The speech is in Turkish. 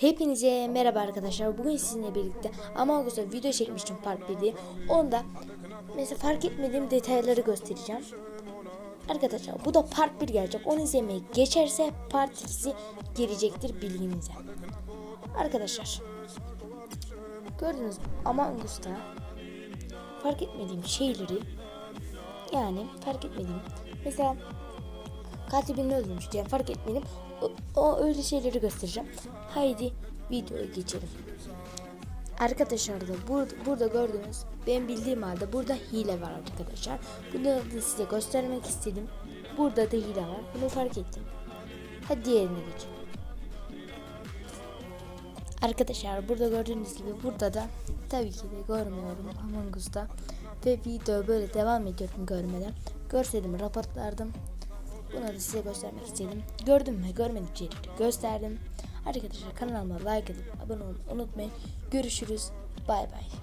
Hepinize merhaba arkadaşlar. Bugün sizinle birlikte Among Us'a video çekmiştim part 1'de. Onda mesela fark etmediğim detayları göstereceğim. Arkadaşlar bu da part 1 gelecek. Onu izlemeye geçerse part 2'si gelecektir bilginize. Arkadaşlar gördünüz mü? Among Us'ta fark etmediğim şeyleri yani fark etmediğim mesela katilini öldürmüş diye fark etmedim. O, o öyle şeyleri göstereceğim. Haydi videoya geçelim. Arkadaşlar da burada, burada gördüğünüz ben bildiğim halde burada hile var arkadaşlar. Bunu da size göstermek istedim. Burada da hile var. Bunu fark ettim. Hadi diğerine geçelim. Arkadaşlar burada gördüğünüz gibi burada da tabii ki de görmüyorum Among Us'ta ve video böyle devam ediyorum görmeden. Görseydim raportlardım. Bunu da size göstermek istedim. Gördüm mü görmedikçe gösterdim. Arkadaşlar kanalıma like edip abone olmayı unutmayın. Görüşürüz. Bay bay.